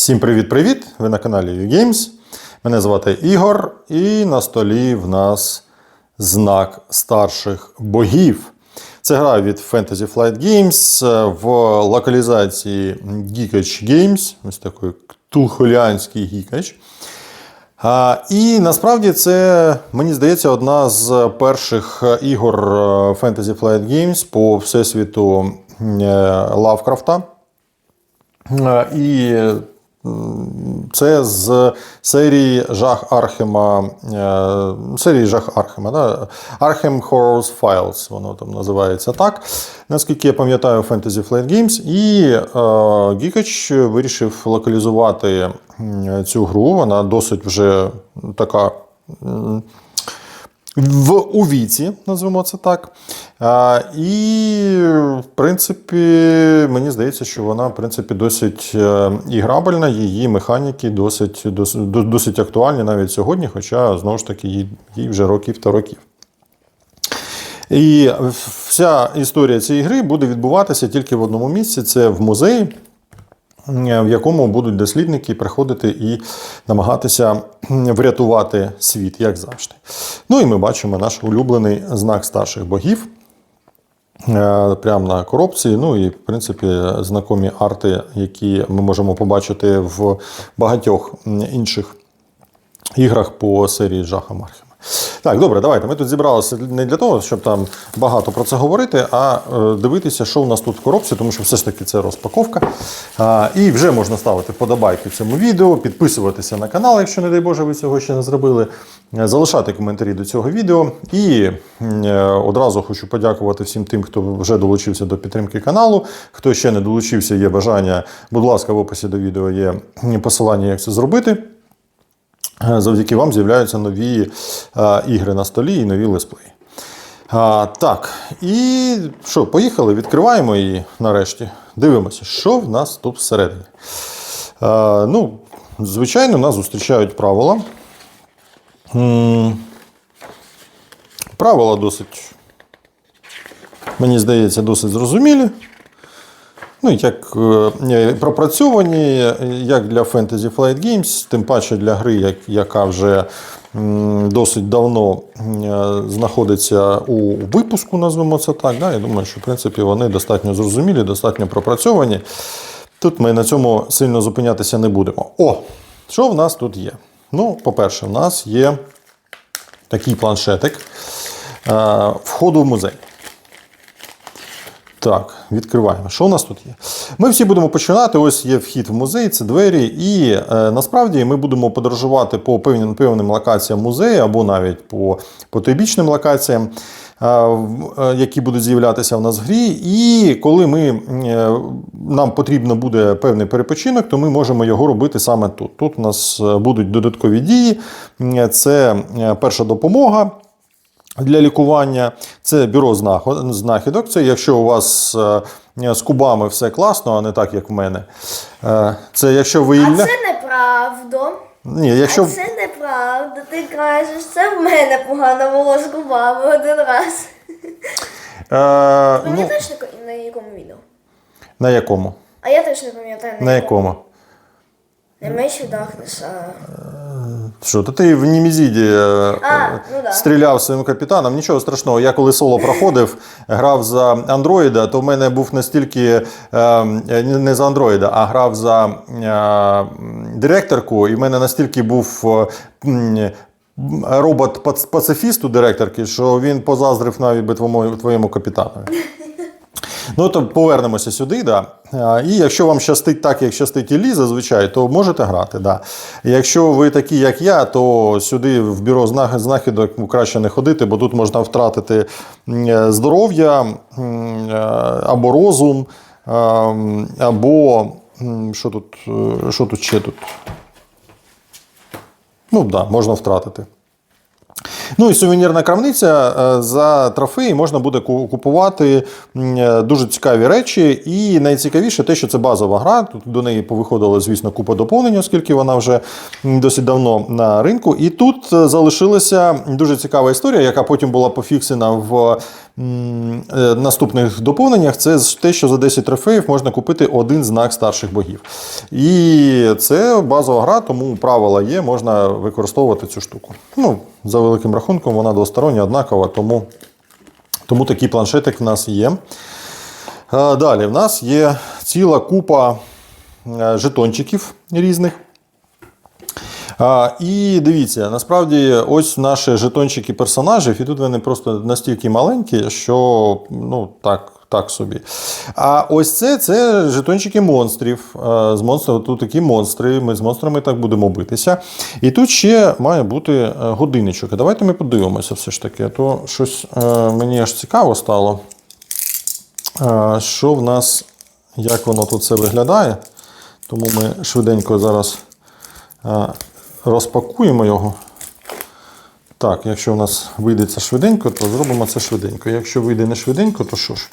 Всім привіт-привіт! Ви на каналі UGames. Мене звати Ігор, і на столі в нас знак старших богів. Це гра від Fantasy Flight Games е, в локалізації Geekage Games, ось такий тулхолянський гікач. І насправді це, мені здається, одна з перших ігор е, Fantasy Flight Games по всесвіту е, Лавкрафта. Е, І це з серії Жах Архема. е, Серії Жах Архема. Да? Arkham Horrors Files, воно там називається так. Наскільки я пам'ятаю, Fantasy Flight Games. І е, Гікач вирішив локалізувати цю гру. Вона досить вже така. В у віці, назвемо це так. А, і, в принципі, мені здається, що вона в принципі, досить е, іграбельна, її механіки досить, досить, досить актуальні навіть сьогодні, хоча, знову ж таки, їй, їй вже років та років. І вся історія цієї гри буде відбуватися тільки в одному місці це в музеї в якому будуть дослідники приходити і намагатися врятувати світ, як завжди. Ну і ми бачимо наш улюблений знак старших богів. е, Прямо на коробці. Ну і, в принципі, знакомі арти, які ми можемо побачити в багатьох інших іграх по серії Жаха Мархема. Так, добре, давайте. Ми тут зібралися не для того, щоб там багато про це говорити, а е, дивитися, що у нас тут в коробці, тому що все ж таки це розпаковка. А, і вже можна ставити вподобайки цьому відео, підписуватися на канал, якщо, не дай Боже, ви цього ще не зробили, е, залишати коментарі до цього відео. І е, одразу хочу подякувати всім тим, хто вже долучився до підтримки каналу. Хто ще не долучився, є бажання, будь ласка, в описі до відео є посилання, як це зробити. Е, Завдяки вам з'являються нові е, ігри на столі і нові летсплеї. А, так, і що, поїхали, відкриваємо її нарешті. Дивимося, що в нас тут всередині. Ну, звичайно, нас зустрічають правила. Правила досить, мені здається, досить зрозумілі. Ну, як е, пропрацьовані, як для Fantasy Flight Games, тим паче для гри, яка вже досить давно е, знаходиться у випуску, назвемо це так. Да? Я думаю, що в принципі вони достатньо зрозумілі, достатньо пропрацьовані. Тут ми на цьому сильно зупинятися не будемо. О, що в нас тут є? Ну, по-перше, в нас є такий планшетик е, входу в музей. Так, відкриваємо. Що у нас тут є? Ми всі будемо починати. Ось є вхід в музей, це двері, і е, насправді ми будемо подорожувати по певним, певним локаціям музею або навіть по потойбічним локаціям, е, е, які будуть з'являтися в нас в грі. І коли ми, е, нам потрібно буде певний перепочинок, то ми можемо його робити саме тут. Тут у нас е, будуть додаткові дії. Е, Це перша допомога для лікування. Це бюро знахідок. Це якщо у вас е, з кубами все класно, а не так, як в мене. Е, Це якщо ви А це неправда. Ні, якщо А це неправда. Ти кажеш, це в мене погано було з губами один раз. е, ну, Пам'ятаєш на на якому відео? на якому? А я теж не пам'ятаю На якому? Не Меші Дахнес, а... Що, то ти в Німізіді е, А, е, ну да. стріляв своїм капітаном. Нічого страшного. Я коли соло проходив, грав за андроїда, то в мене був настільки е, не за андроїда, а грав за директорку, і в мене настільки був. Робот пацифіст у директорки, що він позаздрив навіть би твоєму, твоєму капітанові. Ну, то повернемося сюди. Да. І якщо вам щастить так, як щастить Іллі, зазвичай, то можете грати. Да. Якщо ви такі, як я, то сюди в бюро знахідок краще не ходити, бо тут можна втратити е, здоров'я е, або розум, е, або що тут, е, що тут ще тут? Ну так, да, можна втратити. Ну і сувенірна крамниця е, за трофеї можна буде купувати е, дуже цікаві речі. І найцікавіше те, що це базова гра. Тут до неї повиходило, звісно, купа доповнень, оскільки вона вже досить давно на ринку. І тут е, залишилася дуже цікава історія, яка потім була пофіксена в наступних доповненнях. Це те, що за 10 трофеїв можна купити один знак старших богів. І це базова гра, тому правила є, можна використовувати цю штуку. Ну, за великим рахунком, вона двостороння, однакова, тому, тому такий планшетик в нас є. Е, Далі, в нас є ціла купа е, жетончиків різних. А, і дивіться, насправді, ось наші жетончики персонажів, і тут вони просто настільки маленькі, що ну так, так собі. А ось це, це жетончики монстрів. З монстрів тут такі монстри. Ми з монстрами так будемо битися. І тут ще має бути е, годинничок. Давайте ми подивимося все ж таки. То щось е, мені аж цікаво стало. Що в нас, як воно тут все виглядає? Тому ми швиденько зараз розпакуємо його. Так, якщо в нас вийде це швиденько, то зробимо це швиденько. Якщо вийде не швиденько, то що ж,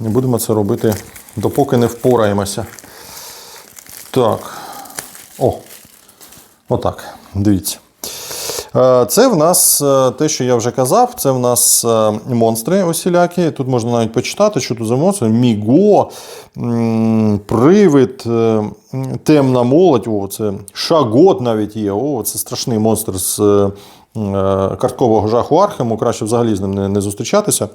не будемо це робити, допоки не впораємося. Так. О, отак. Дивіться. Е, Це в нас е, те, що я вже казав, це в нас е, монстри усілякі. Тут можна навіть почитати, що тут за монстри. Міго, привид, темна молодь, о, це шагот навіть є. О, це страшний монстр з карткового жаху Архему. Краще взагалі з ним не, не зустрічатися.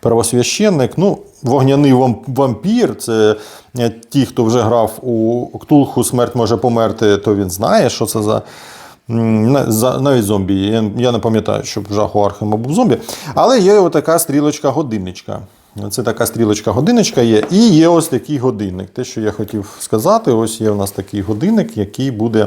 Первосвященник, ну, вогняний вампір. Це е, ті, хто вже грав у Ктулху Смерть може померти, то він знає, що це за. Навіть зомбі. Я, не пам'ятаю, щоб жаху Архема був зомбі. Але є отака стрілочка-годинничка. Це така стрілочка-годинничка є. І є ось такий годинник. Те, що я хотів сказати, ось є в нас такий годинник, який буде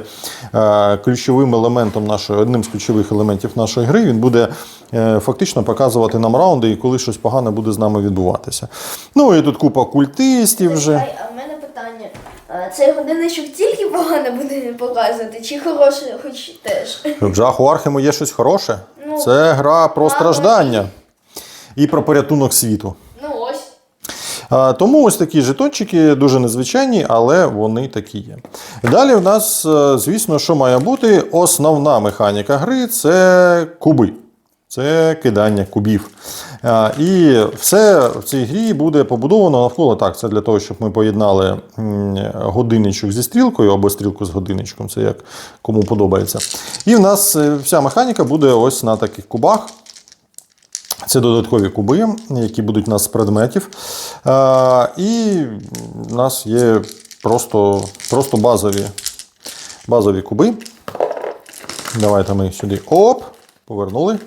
е, ключовим елементом нашої, одним з ключових елементів нашої гри. Він буде е, фактично показувати нам раунди, і коли щось погане буде з нами відбуватися. Ну і тут купа культистів вже. А в мене питання. А, Цей годинничок тільки погано буде показувати, чи хороше, хоч теж. В жаху Архему є щось хороше. Ну, Це гра про страждання і про порятунок світу. Тому ось такі жетончики дуже незвичайні, але вони такі є. Далі в нас, е, звісно, що має бути основна механіка гри це куби. Це кидання кубів. І все в цій грі буде побудовано навколо так. Це для того, щоб ми поєднали годинничок зі стрілкою або стрілку з годинничком, це як кому подобається. І в нас е, вся механіка буде ось на таких кубах. Це додаткові куби, які будуть у нас з предметів. І в нас є просто, просто базові, базові куби. Давайте ми сюди оп, повернули.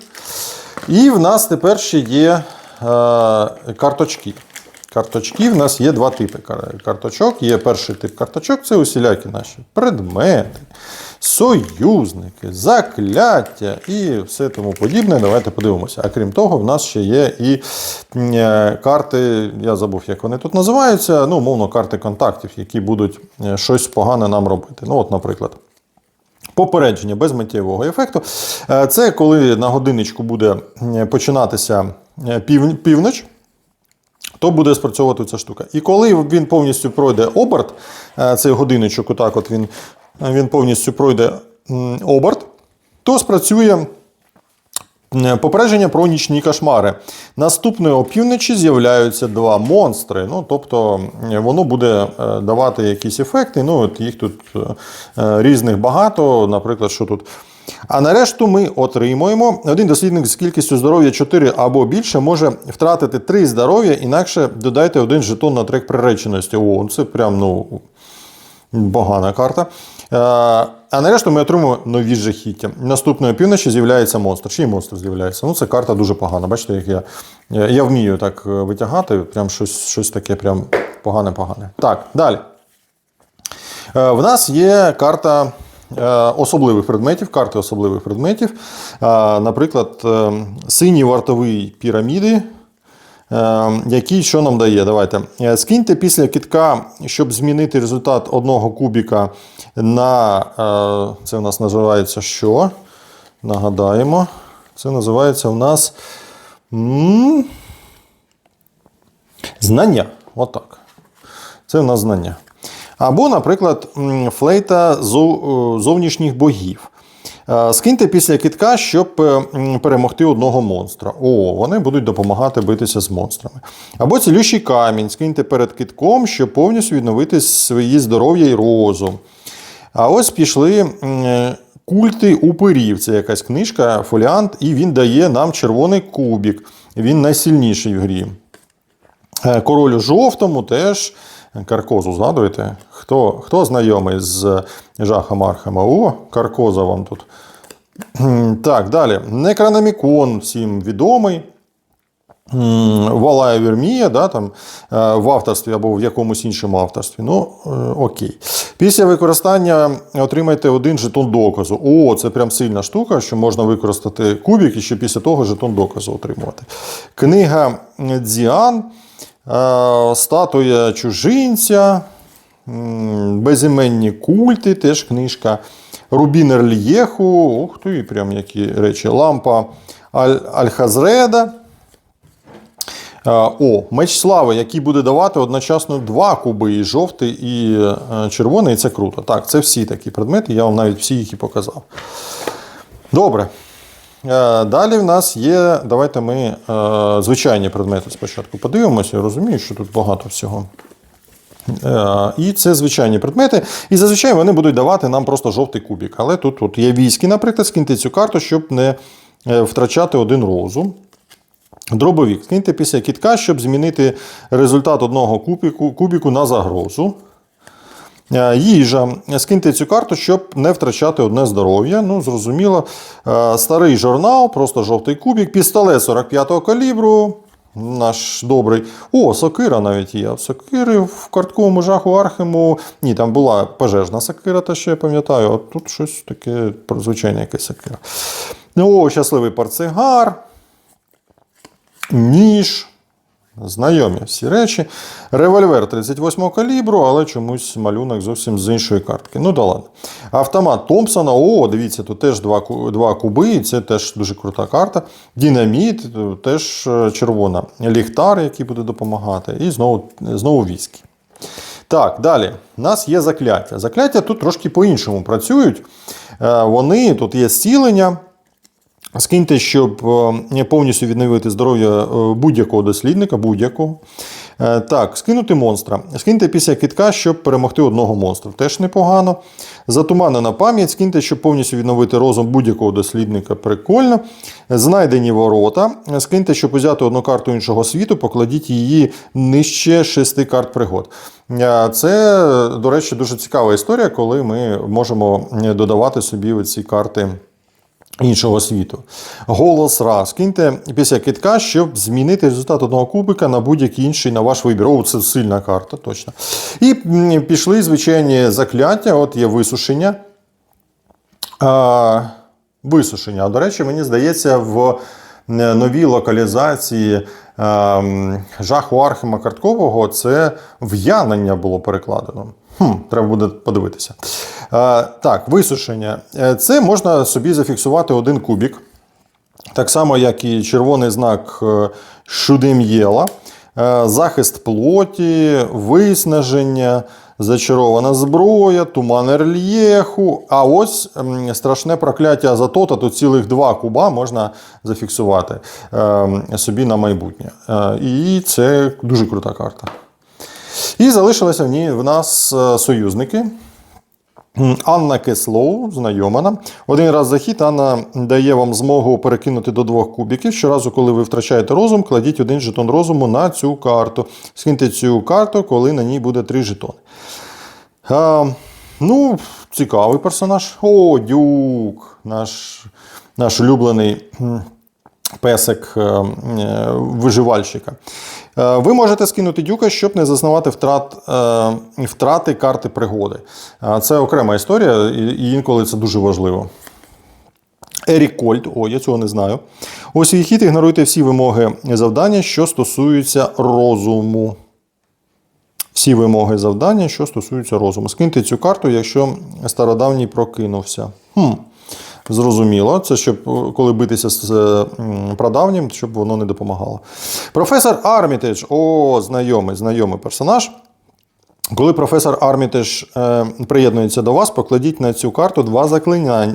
І в нас тепер ще є карточки. Карточки в нас є два типи карточок. Є перший тип карточок це усілякі наші предмети, союзники, закляття і все тому подібне. Давайте подивимося. А крім того, в нас ще є і е, карти, я забув, як вони тут називаються. Ну, умовно, карти контактів, які будуть е, щось погане нам робити. Ну, от, наприклад. Попередження без миттєвого ефекту. Е, Це коли на годинничку буде починатися пів- північ, то буде спрацьовувати ця штука. І коли він повністю пройде оберт, цей годинничок, отак от він, він повністю пройде оберт, то спрацює Попередження про нічні кошмари. Наступної опівночі з'являються два монстри. Ну, тобто воно буде е, давати якісь ефекти. Ну, от їх тут е, е, різних багато. Наприклад, що тут. А нарешту ми отримуємо. Один дослідник з кількістю здоров'я 4 або більше може втратити 3 здоров'я, інакше додайте один жетон на трек приреченості. О, це прям ну, Погана карта. Е, А нарешті ми отримуємо нові жахіття. Наступної півночі з'являється монстр. Й монстр з'являється. Ну, це карта дуже погана. Бачите, як я, я, вмію так е, витягати, прям щось, щось таке прям погане-погане. Так, далі. Е, В нас є карта особливих предметів, карти особливих предметів. Наприклад, синій вартовий піраміди. Е, Який що нам дає? Давайте. Е, Скиньте після кітка, щоб змінити результат одного кубіка на. е, Це у нас називається що? Нагадаємо. Це називається в нас знання. Отак. Це в нас знання. Або, наприклад, флейта е, зовнішніх богів. Е, Скиньте після кітка, щоб е, перемогти одного монстра. О, вони будуть допомагати битися з монстрами. Або цілющий камінь. Скиньте перед китком, щоб повністю відновити свої здоров'я і розум. А ось пішли е, культи упирів. Це якась книжка, фоліант, і він дає нам червоний кубік. Він найсильніший в грі. Е, Король у жовтому теж каркозу згадуєте? Хто, хто знайомий з Жахом Архема? О, каркоза вам тут. Так, далі. Некрономікон всім відомий. Валая Вірмія, да, там, е, в авторстві або в якомусь іншому авторстві. Ну, е, окей. Після використання отримайте один жетон доказу. О, це прям сильна штука, що можна використати кубик і ще після того жетон доказу отримувати. Книга Дзіан, статуя чужинця, безіменні культи, теж книжка. Рубін Ерлієху, ух ти, прям які речі. Лампа Аль- Альхазреда. Е, О, меч слави, який буде давати одночасно два куби, і жовтий, і е, червоний, і це круто. Так, це всі такі предмети, я вам навіть всі їх і показав. Добре. Е, Далі в нас є. Давайте ми е, звичайні предмети спочатку подивимося. Я розумію, що тут багато всього. Е, І це звичайні предмети. І зазвичай вони будуть давати нам просто жовтий кубик. Але тут, тут є військи, наприклад, скиньте цю карту, щоб не втрачати один розум. Дробовік. Скиньте після кітка, щоб змінити результат одного кубіку, кубіку на загрозу. Е, Їжа. Скиньте цю карту, щоб не втрачати одне здоров'я. Ну, зрозуміло. Е, Старий журнал, просто жовтий кубік. Пістолет 45-го калібру. Наш добрий. О, сокира навіть є. Сокири в картковому жаху Архему. Ні, там була пожежна сокира, те, що я пам'ятаю. А тут щось таке звичайне якесь сокира. О, щасливий парцигар ніж. Знайомі всі речі. Револьвер 38 калібру, але чомусь малюнок зовсім з іншої картки. Ну да ладно. Автомат Томпсона. О, дивіться, тут теж два, два куби, і це теж дуже крута карта. Динаміт, е, теж е, червона. Ліхтар, який буде допомагати. І знову, знову віскі. Так, далі. У нас є закляття. Закляття тут трошки по-іншому працюють. Е, Вони тут є зцілення. Скиньте, щоб е, повністю відновити здоров'я е, будь-якого дослідника, будь-якого. Е, Так, скинути монстра. Скиньте після китка, щоб перемогти одного монстра. Теж непогано. Затуманена пам'ять. Скиньте, щоб повністю відновити розум будь-якого дослідника. Прикольно. Знайдені ворота. Скиньте, щоб взяти одну карту іншого світу, покладіть її нижче шести карт пригод. Це, до речі, дуже цікава історія, коли ми можемо додавати собі оці карти іншого світу. Голос раз. Киньте після китка, щоб змінити результат одного кубика на будь-який інший на ваш вибір. О, це сильна карта, точно. І пішли звичайні закляття. От є висушення. А, висушення. А до речі, мені здається, в е, новій локалізації жаху Архема Карткового це в'янення було перекладено. Хм, треба буде подивитися. Е, так, висушення. Е, Це можна собі зафіксувати один кубік. Так само, як і червоний знак е, Шудем'єла, захист плоті, виснаження, зачарована зброя, туман рельєху. А ось страшне прокляття Азатота, тут цілих два куба можна зафіксувати собі на майбутнє. І це дуже крута карта. І залишилися в ній в нас союзники. Анна Кеслоу, знайома нам. Один раз захід Анна дає вам змогу перекинути до двох кубиків. Щоразу, коли ви втрачаєте розум, кладіть один жетон розуму на цю карту. Скиньте цю карту, коли на ній буде три жетони. А, ну, цікавий персонаж. О, Дюк, наш, наш улюблений. Песик е, е, виживальщика. Е, Ви можете скинути дюка, щоб не зазнавати втрат, втрати карти пригоди. Це окрема історія, і і інколи це дуже важливо. Ерік Кольт, о, я цього не знаю. У свій хід ігноруйте всі вимоги завдання, що стосуються розуму. Всі вимоги завдання, що стосуються розуму. Скиньте цю карту, якщо стародавній прокинувся. Хм. Зрозуміло, це щоб е, коли битися з е, прадавнім, щоб воно не допомагало. Професор Армітедж, о, знайомий, знайомий персонаж. Коли професор Армітеж е, приєднується до вас, покладіть на цю карту два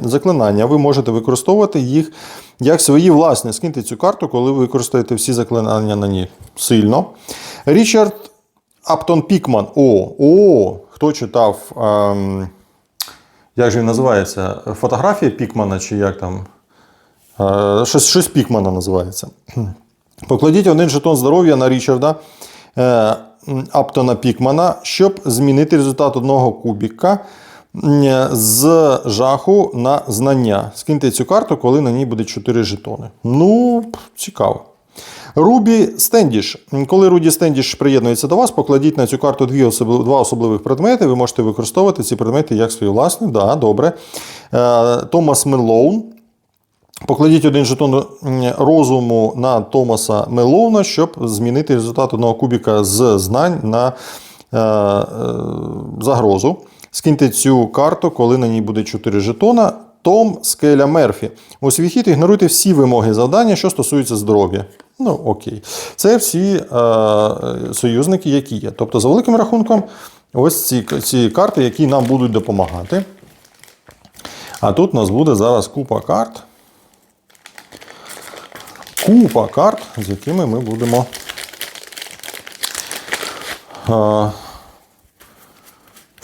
заклинання. Ви можете використовувати їх як свої власні. Скиньте цю карту, коли ви використаєте всі заклинання на ній сильно. Річард Аптон Пікман. О, о, хто читав, ем, як же він називається? Фотографія Пікмана чи як там? Щось, щось Пікмана називається. Покладіть один жетон здоров'я на Річарда е, Аптона Пікмана, щоб змінити результат одного кубіка з жаху на знання. Скиньте цю карту, коли на ній буде 4 жетони. Ну, цікаво. Рубі Стендіш. Коли Руді Стендіш приєднується до вас, покладіть на цю карту дві особли- два особливих предмети. Ви можете використовувати ці предмети як свої власні. Да, добре. Е, Томас Мелоун. Покладіть один жетон розуму на Томаса Мелоуна, щоб змінити результат одного кубіка з знань на е, е, загрозу. Скиньте цю карту, коли на ній буде 4 жетона. Том Скеля Мерфі. У свій хід ігноруйте всі вимоги завдання, що стосуються здоров'я. Ну, окей. Це всі е, союзники, які є. Тобто, за великим рахунком, ось ці, ці карти, які нам будуть допомагати. А тут у нас буде зараз купа карт купа карт, з якими ми будемо е,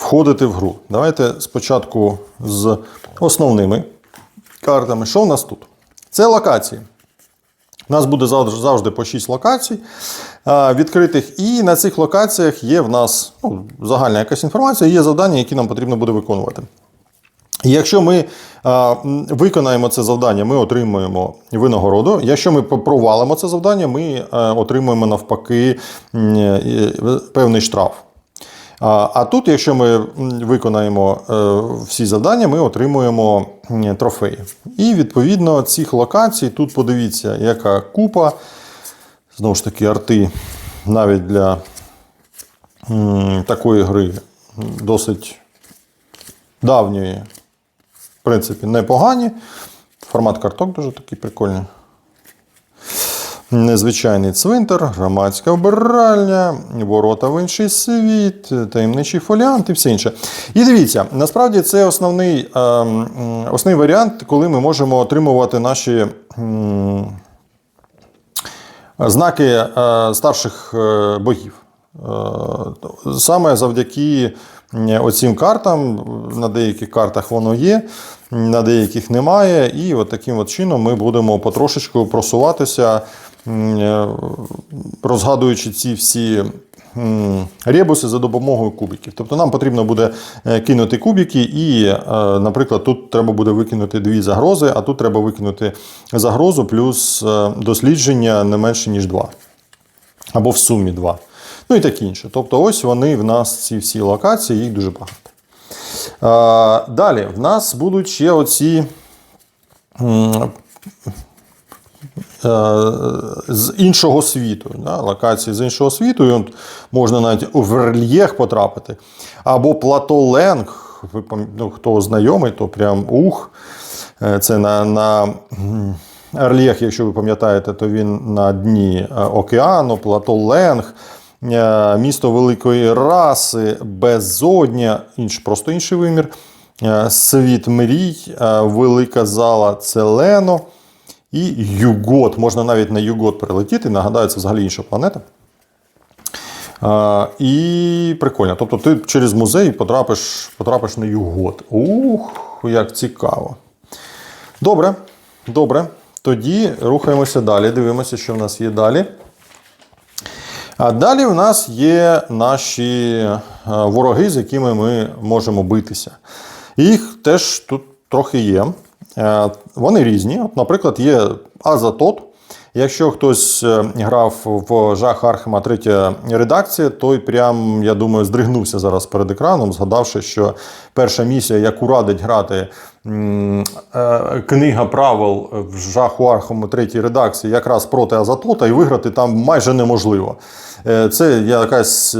входити в гру. Давайте спочатку з основними картами. Що в нас тут? Це локації. У нас буде завжди, по 6 локацій е, відкритих, і на цих локаціях є в нас ну, загальна якась інформація, є завдання, які нам потрібно буде виконувати. І Якщо ми а, виконаємо це завдання, ми отримуємо винагороду. Якщо ми провалимо це завдання, ми е, отримуємо навпаки е, певний штраф. А, а тут, якщо ми виконаємо е, всі завдання, ми отримуємо трофеї. І відповідно цих локацій тут подивіться, яка купа. Знову ж таки, арти навіть для такої гри досить давньої, в принципі, непогані. Формат карток дуже такий прикольний. Незвичайний цвинтар, громадська вбиральня, ворота в інший світ, таємничий фоліант і все інше. І дивіться, насправді це основний, е, основний варіант, коли ми можемо отримувати наші м, знаки е, старших е, богів. Е, Саме завдяки м, оцим картам, на деяких картах воно є, на деяких немає. І от таким от чином ми будемо потрошечку просуватися, е, розгадуючи ці всі ребуси за допомогою кубиків. Тобто нам потрібно буде е, кинути кубики, і, е, наприклад, тут треба буде викинути дві загрози, а тут треба викинути загрозу плюс е, дослідження не менше, ніж два. Або в сумі два. Ну і таке інше. Тобто, ось вони в нас ці всі локації, їх дуже багато. Е, Далі, в нас будуть ще оці е, з іншого світу. Да? Локації з іншого світу. І можна навіть в рельєх потрапити. Або плато Ленг. Ну, хто знайомий, то прям ух. Е, Це на, на рельєх, якщо ви пам'ятаєте, то він на дні е, океану, плато Ленг. е, Місто великої раси, безодня, інш, просто інший вимір, е, світ мрій, е, велика зала Целено і Югот. Можна навіть на Югот прилетіти. Нагадаю, це взагалі інша планета. А, і прикольно. Тобто ти через музей потрапиш, потрапиш на Югот. Ух, як цікаво. Добре, добре. Тоді рухаємося далі. Дивимося, що в нас є далі. А далі в нас є наші вороги, з якими ми можемо битися. Їх теж тут трохи є. Е, Вони різні. От, наприклад, є Азатот. Якщо хтось е, грав в жах Архема третя редакція, той прям, я думаю, здригнувся зараз перед екраном, згадавши, що перша місія, яку радить грати е, книга правил в жаху Архему третій редакції, якраз проти Азатота, і виграти там майже неможливо. Це якась.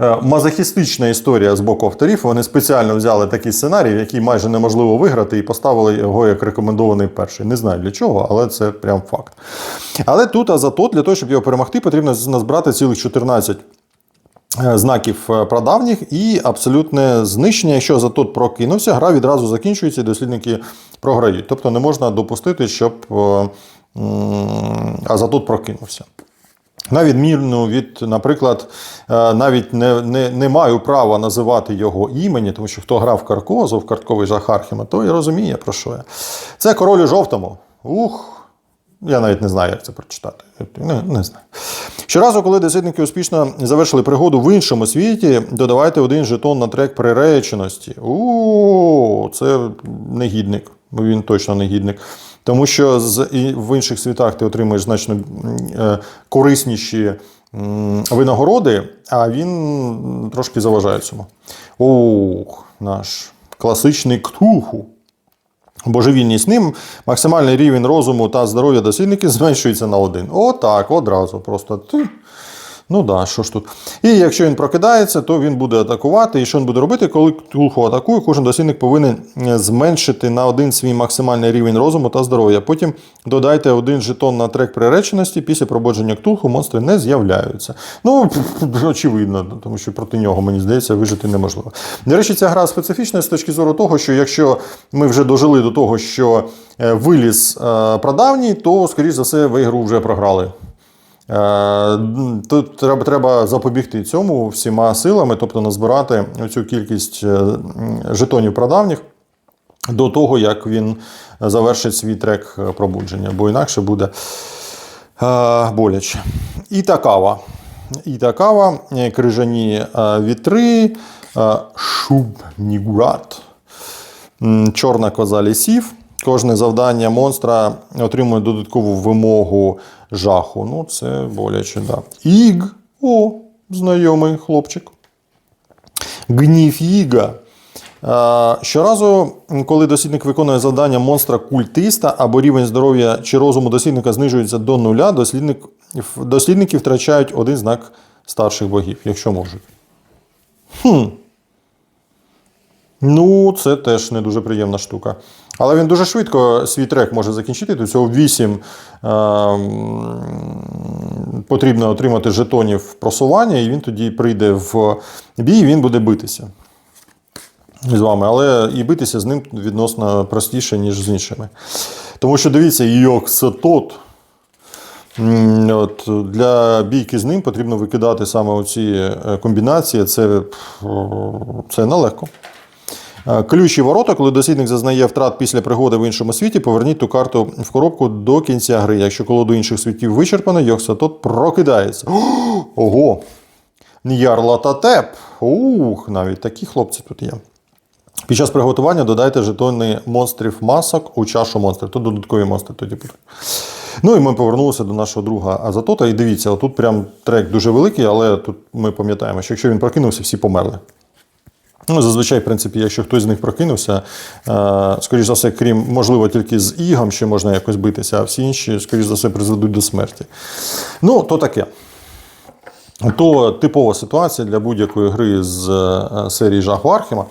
Е, мазохістична історія з боку авторів. Вони спеціально взяли такий сценарій, який майже неможливо виграти, і поставили його як рекомендований перший. Не знаю для чого, але це прям факт. Але тут Азатот, для того, щоб його перемогти, потрібно назбирати цілих 14 е, знаків е, прадавніх і абсолютне знищення. Якщо Азатот прокинувся, гра відразу закінчується, і дослідники програють. Тобто не можна допустити, щоб Азатот прокинувся. На відміну від, наприклад, е, навіть не, не, не маю права називати його імені, тому що хто грав в Каркозу, в картковий жах Архіма, той розуміє, про що я. Це король у жовтому. Ух, я навіть не знаю, як це прочитати. Не, не знаю. Щоразу, коли дослідники успішно завершили пригоду в іншому світі, додавайте один жетон на трек приреченості. У це негідник. Він точно негідник. Тому що з, в інших світах ти отримуєш значно е, корисніші винагороди, а він трошки заважає цьому. Ох, наш класичний ктуху. Божевільність ним, максимальний рівень розуму та здоров'я дослідників зменшується на один. Отак, одразу. Просто ти. Ну да, що ж тут. І якщо він прокидається, то він буде атакувати. І що він буде робити, коли Ктулху атакує, кожен дослідник повинен е, зменшити на один свій максимальний рівень розуму та здоров'я. Потім додайте один жетон на трек приреченості. Після пробудження Ктулху монстри не з'являються. Ну, очевидно, тому що проти нього, мені здається, вижити неможливо. До речі, ця гра специфічна з точки зору того, що якщо ми вже дожили до того, що е, виліз е, прадавній, то, скоріш за все, ви гру вже програли. Е, Тут треба, треба запобігти цьому всіма силами, тобто назбирати цю кількість е, жетонів прадавніх до того, як він завершить свій трек пробудження, бо інакше буде е, боляче. І такава. І е, крижані вітри, шуб Нігурат. Чорна коза лісів. Кожне завдання монстра отримує додаткову вимогу жаху. Ну, це боляче, да. Іг. О, знайомий хлопчик. Гнів Їга. Е, Щоразу, коли дослідник виконує завдання монстра культиста або рівень здоров'я чи розуму дослідника знижується до нуля, дослідник, дослідники втрачають один знак старших богів, якщо можуть. Хм. Ну, це теж не дуже приємна штука. Але він дуже швидко свій трек може закінчити. До цього 8 е, потрібно отримати жетонів просування, і він тоді прийде в бій, і він буде битися з вами. Але і битися з ним відносно простіше, ніж з іншими. Тому що дивіться, Йоксатот. От, для бійки з ним потрібно викидати саме оці е, комбінації. Це, це нелегко. Е, Ключі ворота, коли дослідник зазнає втрат після пригоди в іншому світі, поверніть ту карту в коробку до кінця гри. Якщо колоду інших світів вичерпано, Йоксатот прокидається. Ого! Ньярлататеп. Ух, навіть такі хлопці тут є. Під час приготування додайте жетони монстрів масок у чашу монстрів. Тут додаткові монстри тоді будуть. Ну і ми повернулися до нашого друга Азатота. І дивіться, тут прям трек дуже великий, але тут ми пам'ятаємо, що якщо він прокинувся, всі померли. Ну, зазвичай, в принципі, якщо хтось з них прокинувся, е, скоріш за все, крім, можливо, тільки з ігом ще можна якось битися, а всі інші, скоріш за все, призведуть до смерті. Ну, то таке. То типова ситуація для будь-якої гри з е, серії Жаху Архіма.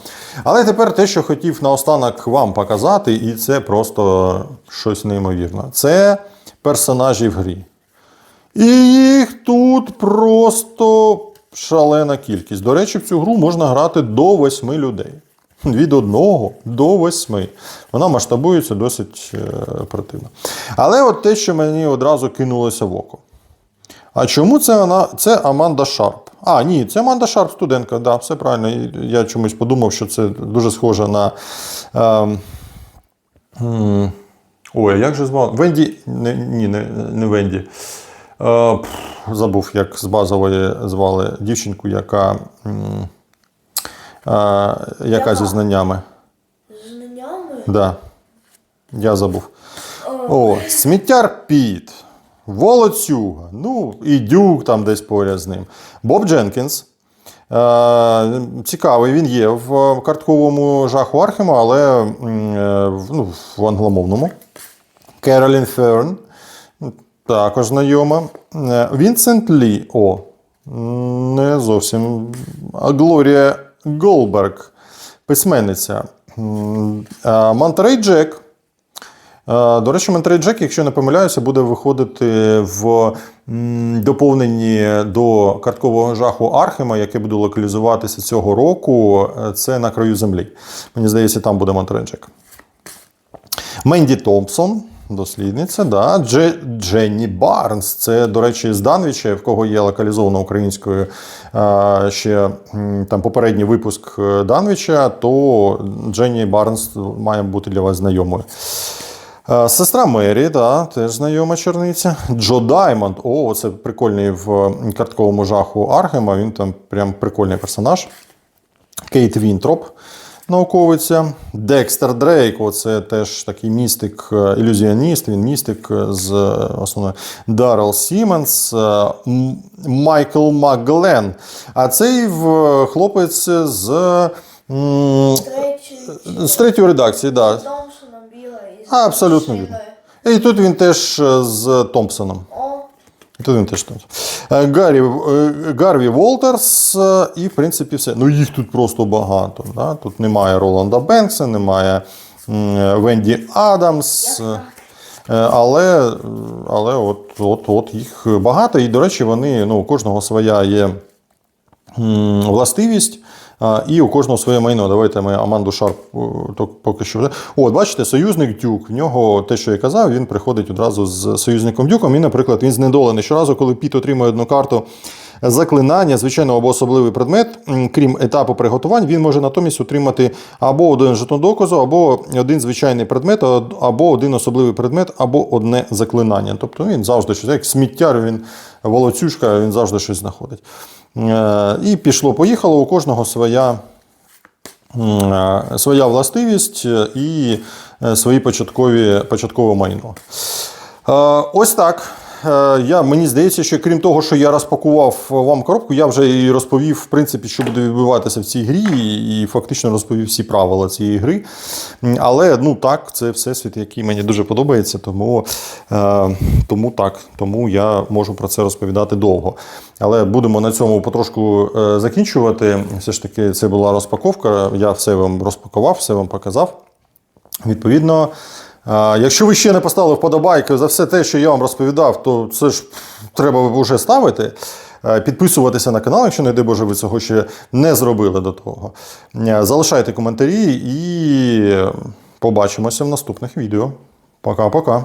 Але тепер те, що хотів наостанок вам показати, і це просто щось неймовірне. Це персонажі в грі. І їх тут просто шалена кількість. До речі, в цю гру можна грати до восьми людей. Від одного до восьми. Вона масштабується досить е, оперативно. Але от те, що мені одразу кинулося в око. А чому це вона? Це Аманда Шарп. А, ні, це Аманда Шарп, студентка, да, все правильно. Я чомусь подумав, що це дуже схоже на. м, ой, як же звали? Венді. Не, ні, не, не Венді. Е, забув, як з базової звали дівчинку, яка, е, яка зі знаннями. Знаннями? Да. Я забув. О, сміттяр Піт, Волоцюга, ну і Дюк там десь поряд з ним. Боб Дженкінс. Е, цікавий, він є в картковому жаху Архема, але ну, в англомовному. Керолін Ферн, також знайома. Е, Вінсент Лі. О, Не зовсім. А Глорія Голберг, письменниця. М, Монтерей Джек. Е, До речі, Монтерей Джек, якщо не помиляюся, буде виходити в доповненні до карткового жаху Архема, яке буде локалізуватися цього року. Е, Це на краю землі. Мені здається, там буде Монтерей Джек. Менді Томпсон, дослідниця, да. Дже, Дженні Барнс. Це, до речі, з Данвіча, в кого є локалізовано українською ще там попередній випуск е, Данвіча, то Дженні Барнс має бути для вас знайомою. Сестра Мері, да, теж знайома черниця. Джо Даймонд. О, це прикольний в картковому жаху Архема. Він там прям прикольний персонаж. Кейт Вінтроп, науковиця. Декстер Дрейк, оце теж такий містик, е, ілюзіоніст, він містик е, з е, основною Даррел Сіменс, Майкл Макглен. А цей хлопець з, з третьої редакції. Да. Біла Абсолютно вірно. І тут він теж з Томпсоном. І Тут він теж тут. Е, Гаррі, е, Гарві Волтерс, е, і в принципі все. Ну їх тут просто багато. Да? Тут немає Роланда Бенкса, немає Венді Адамс. Але, але от, от, от їх багато. І, до речі, вони, ну, у кожного своя є властивість. І у кожного своє майно. Давайте ми Аманду Шарп поки що. От, бачите, союзник Дюк. В нього те, що я казав, він приходить одразу з союзником Дюком. І, наприклад, він знедолений. Щоразу, коли Піт отримує одну карту заклинання, звичайно, або особливий предмет, крім етапу приготувань, він може натомість отримати або один жетон доказу, або один звичайний предмет, або один особливий предмет, або одне заклинання. Тобто він завжди щось, як сміттяр, він волоцюжка, він завжди щось знаходить. Е, І пішло-поїхало, у кожного своя, е, своя властивість е, і свої початкові, початкове майно. Ось так. Е, Я, мені здається, що крім того, що я розпакував вам коробку, я вже і розповів, в принципі, що буде відбуватися в цій грі, і фактично розповів всі правила цієї гри. Але ну так, це всесвіт, який мені дуже подобається, тому, е, тому так, тому я можу про це розповідати довго. Але будемо на цьому потрошку е, закінчувати. Все ж таки, це була розпаковка. Я все вам розпакував, все вам показав. Відповідно, якщо ви ще не поставили вподобайки за все те, що я вам розповідав, то це ж треба вже ставити. Е, Підписуватися на канал, якщо не дай Боже, ви цього ще не зробили до того. Е, Залишайте коментарі і побачимося в наступних відео. Пока-пока.